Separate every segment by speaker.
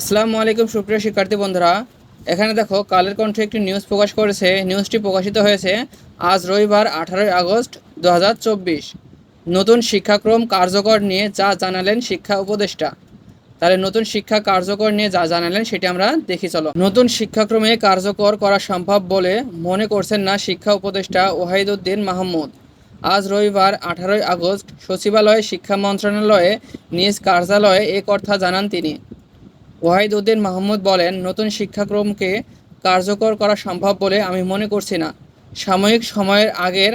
Speaker 1: আসসালামু আলাইকুম সুপ্রিয় শিক্ষার্থী বন্ধুরা। এখানে দেখো, কালের কণ্ঠে একটি নিউজ প্রকাশ করেছে। নিউজটি প্রকাশিত হয়েছে আজ রবিবার আঠারোই আগস্ট দু হাজার চব্বিশ। নতুন শিক্ষাক্রম কার্যকর নিয়ে যা জানালেন শিক্ষা উপদেষ্টা। তাহলে নতুন শিক্ষা কার্যকর নিয়ে যা জানালেন সেটি আমরা দেখি, চলো। নতুন শিক্ষাক্রমে কার্যকর করা সম্ভব বলে মনে করছেন না শিক্ষা উপদেষ্টা ওয়াহিদুদ্দিন মাহমুদ। আজ রবিবার আঠারোই আগস্ট সচিবালয়ে শিক্ষা মন্ত্রণালয়ে নিজ কার্যালয়ে এ কথা জানান তিনি। ওয়াহিদউদ্দিন মাহমুদ বলেন, নতুন শিক্ষাক্রমকে কার্যকর করা সম্ভব বলে আমি মনে করছি না। সাময়িক সময়ের আগের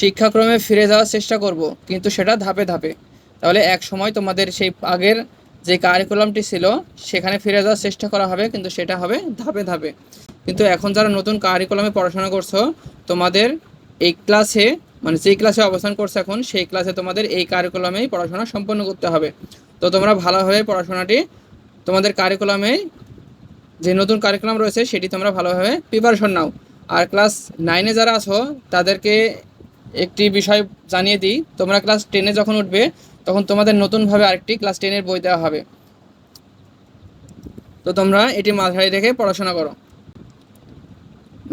Speaker 1: শিক্ষাক্রমে ফিরে যাওয়ার চেষ্টা করব, কিন্তু সেটা ধাপে ধাপে। তাহলে এক সময় তোমাদের সেই আগের যে কারিকুলামটি ছিল, সেখানে ফিরে যাওয়ার চেষ্টা করা হবে, কিন্তু সেটা হবে ধাপে ধাপে। কিন্তু এখন যারা নতুন কারিকুলামে পড়াশোনা করছ, তোমাদের এই ক্লাসে মানে যেই ক্লাসে অবস্থান করছ এখন, সেই ক্লাসে তোমাদের এই কারিকুলামেই পড়াশোনা সম্পন্ন করতে হবে। তো তোমরা ভালোভাবে পড়াশোনাটি তোমাদের কারিকুলামে যে নতুন কারিকুলাম রয়েছে, সেটি তোমরা ভালোভাবে প্রিপারেশন নাও। আর ক্লাস নাইনে যারা আছো, তাদেরকে একটি বিষয় জানিয়ে দিই। তোমরা ক্লাস টেনে যখন উঠবে, তখন তোমাদের নতুনভাবে আরেকটি ক্লাস টেনের বই দেওয়া হবে। তো তোমরা এটি মাথায় রেখে পড়াশোনা করো।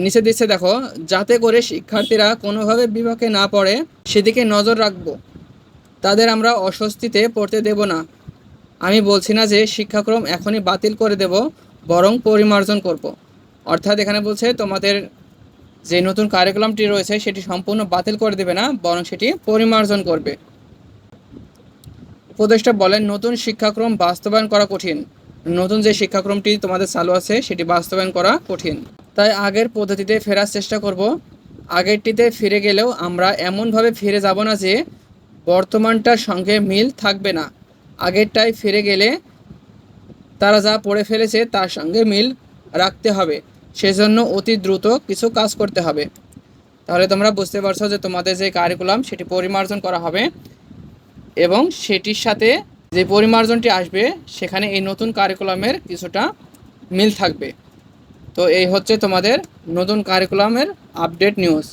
Speaker 1: নিচে দিচ্ছে দেখো, যাতে করে শিক্ষার্থীরা কোনোভাবে বিভাগে না পড়ে, সেদিকে নজর রাখব। তাদের আমরা অস্বস্তিতে পড়তে দেব না। আমি বলছি না যে শিক্ষাক্রম এখনই বাতিল করে দেব, বরং পরিমার্জন করব। অর্থাৎ এখানে বলছে তোমাদের যে নতুন কারিকুলামটি রয়েছে, সেটি সম্পূর্ণ বাতিল করে দেবে না, বরং সেটি পরিমার্জন করবে। উপদেষ্টা বলেন, নতুন শিক্ষাক্রম বাস্তবায়ন করা কঠিন। নতুন যে শিক্ষাক্রমটি তোমাদের চালু আছে, সেটি বাস্তবায়ন করা কঠিন। তাই আগের পদ্ধতিতে ফেরার চেষ্টা করব। আগেরটিতে ফিরে গেলেও আমরা এমনভাবে ফিরে যাব না যে বর্তমানটার সঙ্গে মিল থাকবে না। আগেরটায় ফিরে গেলে তারা যা পড়ে ফেলেছে তার সঙ্গে মিল রাখতে হবে। সেজন্য অতি দ্রুত কিছু কাজ করতে হবে। তাহলে তোমরা বুঝতে পারছ যে তোমাদের যে কারিকুলাম সেটি পরিমার্জন করা হবে এবং সেটির সাথে যে পরিমার্জনটি আসবে, সেখানে এই নতুন কারিকুলামের কিছুটা মিল থাকবে। তো এই হচ্ছে তোমাদের নতুন কারিকুলামের আপডেট নিউজ